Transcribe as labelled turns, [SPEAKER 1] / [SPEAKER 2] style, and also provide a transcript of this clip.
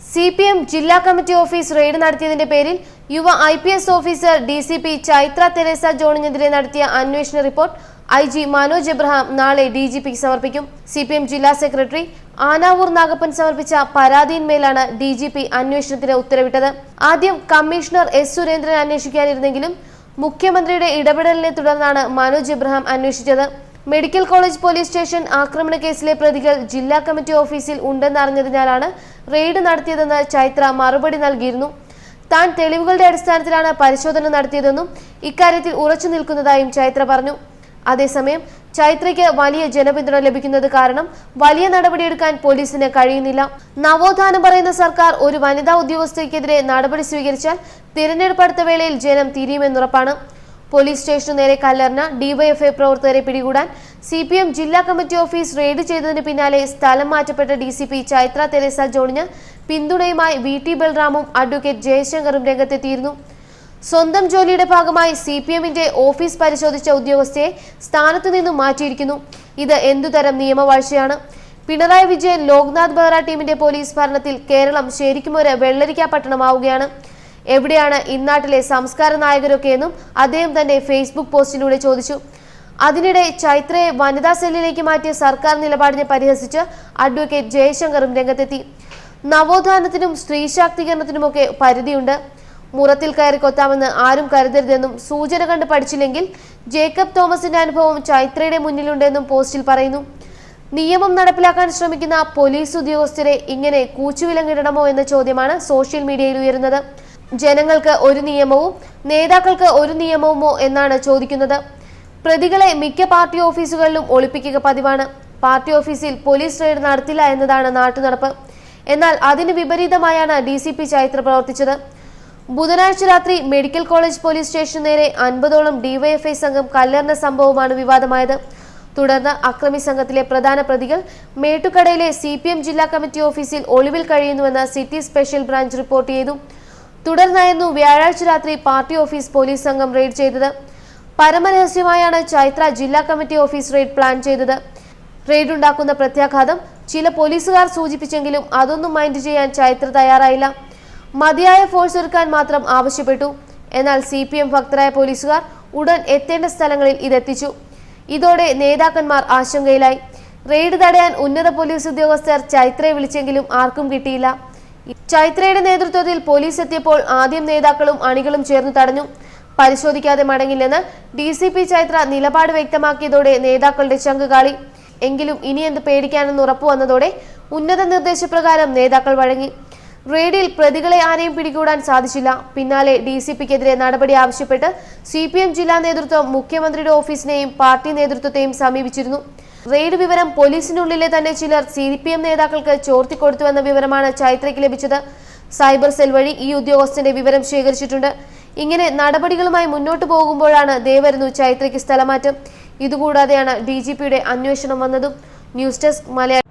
[SPEAKER 1] C P M ജില്ലാ committee office raid നടത്തിയതിന്റെ പേരിൽ യുവ I P S officer D C P Chaitra Teresa ജോണിനെതിരെ നടത്തിയ അന്വേഷണ report I G Manoj Abraham നാളെ ഡി ജി പിക്ക് സമർപ്പിക്കും. സി പി എം ജില്ലാ സെക്രട്ടറി ആനാവൂർ നാഗപ്പൻ സമർപ്പിച്ച പരാതിയിന്മേലാണ് ഡി ജി പി അന്വേഷണത്തിന് ഉത്തരവിട്ടത്. ആദ്യം കമ്മീഷണർ എസ് സുരേന്ദ്രൻ അന്വേഷിക്കാനിരുന്നെങ്കിലും മുഖ്യമന്ത്രിയുടെ ഇടപെടലിനെ തുടർന്നാണ് മനോജ് എബ്രഹാം അന്വേഷിച്ചത്. മെഡിക്കൽ കോളേജ് പോലീസ് സ്റ്റേഷൻ ആക്രമണ കേസിലെ പ്രതികൾ ജില്ലാ കമ്മിറ്റി ഓഫീസിൽ ഉണ്ടെന്നറിഞ്ഞതിനാലാണ് റെയ്ഡ് നടത്തിയതെന്ന് ചൈത്ര മറുപടി നൽകിയിരുന്നു. താൻ തെളിവുകളുടെ അടിസ്ഥാനത്തിലാണ് പരിശോധന നടത്തിയതെന്നും ഇക്കാര്യത്തിൽ ഉറച്ചു നിൽക്കുന്നതായും ചൈത്ര പറഞ്ഞു. അതേസമയം ചൈത്രയ്ക്ക് വലിയ ജനപിന്തുണ ലഭിക്കുന്നത് കാരണം വലിയ നടപടിയെടുക്കാൻ പോലീസിന് കഴിയുന്നില്ല. നവോത്ഥാനം പറയുന്ന സർക്കാർ ഒരു വനിതാ ഉദ്യോഗസ്ഥയ്ക്കെതിരെ നടപടി സ്വീകരിച്ചാൽ തിരഞ്ഞെടുപ്പ് അടുത്ത വേളയിൽ ജനം തിരിയുമെന്നുറപ്പാണ്. പോലീസ് സ്റ്റേഷനു നേരെ കല്ലെറിഞ്ഞ ഡിവൈഎഫ്ഐ പ്രവർത്തകരെ പിടികൂടാൻ സി പി എം ജില്ലാ കമ്മിറ്റി ഓഫീസ് റെയ്ഡ് ചെയ്തതിന് പിന്നാലെ സ്ഥലം മാറ്റപ്പെട്ട D C P Chaitra Teresa ജോണിന് പിന്തുണയുമായി വി ടി ബൽറാമും അഡ്വക്കേറ്റ് ജയശങ്കറും രംഗത്തെത്തിയിരുന്നു. സ്വന്തം ജോലിയുടെ ഭാഗമായി സി പി എമ്മിന്റെ ഓഫീസ് പരിശോധിച്ച ഉദ്യോഗസ്ഥയെ സ്ഥാനത്തു നിന്നും മാറ്റിയിരിക്കുന്നു. ഇത് എന്തുതരം നിയമവാഴ്ചയാണ്? പിണറായി വിജയൻ ലോക്നാഥ് ബെഹ്റ ടീമിന്റെ പോലീസ് ഭരണത്തിൽ കേരളം ശരിക്കും ഒരു വെള്ളരിക്കാ പട്ടണമാവുകയാണ്. എവിടെയാണ് ഇന്നാട്ടിലെ സംസ്കാര നായകരൊക്കെ എന്നും അദ്ദേഹം തന്റെ ഫേസ്ബുക്ക് പോസ്റ്റിലൂടെ ചോദിച്ചു. അതിനിടെ ചൈത്രയെ വനിതാ സെല്ലിലേക്ക് മാറ്റിയ സർക്കാർ നിലപാടിനെ പരിഹസിച്ച് അഡ്വക്കേറ്റ് ജയശങ്കറും രംഗത്തെത്തി. നവോത്ഥാനത്തിനും സ്ത്രീ ശാക്തീകരണത്തിനുമൊക്കെ പരിധിയുണ്ട്. മുറത്തിൽ കയറി കൊത്താമെന്ന് ആരും കരുതരുതെന്നും സൂചന കണ്ട് പഠിച്ചില്ലെങ്കിൽ ജേക്കബ് തോമസിന്റെ അനുഭവം ചൈത്രയുടെ മുന്നിലുണ്ടെന്നും പോസ്റ്റിൽ പറയുന്നു. നിയമം നടപ്പിലാക്കാൻ ശ്രമിക്കുന്ന പോലീസ് ഉദ്യോഗസ്ഥരെ ഇങ്ങനെ കൂച്ചുവിലങ്ങിടണമോ എന്ന ചോദ്യമാണ് സോഷ്യൽ മീഡിയയിൽ ഉയരുന്നത്. ജനങ്ങൾക്ക് ഒരു നിയമവും നേതാക്കൾക്ക് ഒരു നിയമവുമോ എന്നാണ് ചോദിക്കുന്നത്. പ്രതികളെ മിക്ക പാർട്ടി ഓഫീസുകളിലും ഒളിപ്പിക്കുക പതിവാണ്. പാർട്ടി ഓഫീസിൽ പോലീസ് റെയ്ഡ് നടത്തില്ല എന്നതാണ് നാട്ടുനടപ്പ്. എന്നാൽ അതിന് വിപരീതമായാണ് ഡി സി പി ചൈത്ര പ്രവർത്തിച്ചത്. ബുധനാഴ്ച രാത്രി മെഡിക്കൽ കോളേജ് പോലീസ് സ്റ്റേഷന് നേരെ അൻപതോളം ഡിവൈഎഫ്ഐ സംഘം കല്ലെറിഞ്ഞ സംഭവമാണ് വിവാദമായത്. തുടർന്ന് അക്രമി സംഘത്തിലെ പ്രധാന പ്രതികൾ മേട്ടുക്കടയിലെ സി ജില്ലാ കമ്മിറ്റി ഓഫീസിൽ ഒളിവിൽ കഴിയുന്നുവെന്ന് സിറ്റി സ്പെഷ്യൽ ബ്രാഞ്ച് റിപ്പോർട്ട് ചെയ്തു. തുടർന്നായിരുന്നു വ്യാഴാഴ്ച രാത്രി പാർട്ടി ഓഫീസ് പോലീസ് സംഘം റെയ്ഡ് ചെയ്തത്. പരമരഹസ്യമായാണ് ചൈത്ര ജില്ലാ കമ്മിറ്റി ഓഫീസ് റെയ്ഡ് പ്ലാൻ ചെയ്തത്. റെയ്ഡ് ഉണ്ടാക്കുന്ന പ്രത്യാഘാതം ചില പോലീസുകാർ സൂചിപ്പിച്ചെങ്കിലും അതൊന്നും മൈൻഡ് ചെയ്യാൻ ചൈത്ര തയ്യാറായില്ല. മതിയായ ഫോഴ്സ് ഒരുക്കാൻ മാത്രം ആവശ്യപ്പെട്ടു. എന്നാൽ സി പി എം ഭക്തരായ പോലീസുകാർ ഉടൻ എത്തേണ്ട സ്ഥലങ്ങളിൽ ഇതെത്തിച്ചു. ഇതോടെ നേതാക്കന്മാർ ആശങ്കയിലായി. റെയ്ഡ് തടയാൻ ഉന്നത പോലീസ് ഉദ്യോഗസ്ഥർ ചൈത്രയെ വിളിച്ചെങ്കിലും ആർക്കും കിട്ടിയില്ല. ചൈത്രയുടെ നേതൃത്വത്തിൽ പോലീസ് എത്തിയപ്പോൾ ആദ്യം നേതാക്കളും അണികളും ചേർന്ന് തടഞ്ഞു. പരിശോധിക്കാതെ മടങ്ങില്ലെന്ന് ഡി സി പി ചൈത്ര നിലപാട് വ്യക്തമാക്കിയതോടെ നേതാക്കളുടെ ചങ്ക് കാളി. എങ്കിലും ഇനി എന്ത് പേടിക്കാനെന്ന് ഉറപ്പു വന്നതോടെ ഉന്നത നിർദ്ദേശപ്രകാരം നേതാക്കൾ വഴങ്ങി. റെയ്ഡിൽ പ്രതികളെ ആരെയും പിടികൂടാൻ സാധിച്ചില്ല. പിന്നാലെ ഡി സി പിക്കെതിരെ നടപടി ആവശ്യപ്പെട്ട് സി പി എം ജില്ലാ നേതൃത്വം മുഖ്യമന്ത്രിയുടെ ഓഫീസിനെയും പാർട്ടി നേതൃത്വത്തെയും സമീപിച്ചിരുന്നു. റെയ്ഡ് വിവരം പോലീസിനുള്ളിലെ തന്നെ ചിലർ സി പി എം നേതാക്കൾക്ക് ചോർത്തിക്കൊടുത്തുവെന്ന വിവരമാണ് ചൈത്രയ്ക്ക് ലഭിച്ചത്. സൈബർ സെൽ വഴി ഈ ഉദ്യോഗസ്ഥന്റെ വിവരം ശേഖരിച്ചിട്ടുണ്ട്. ഇങ്ങനെ നടപടികളുമായി മുന്നോട്ട് പോകുമ്പോഴാണ് ദേവരുന്നു ചൈത്രയ്ക്ക് സ്ഥലമാറ്റം. ഇതുകൂടാതെയാണ് ഡി ജി പിയുടെ അന്വേഷണം വന്നതും. News desk Malayalam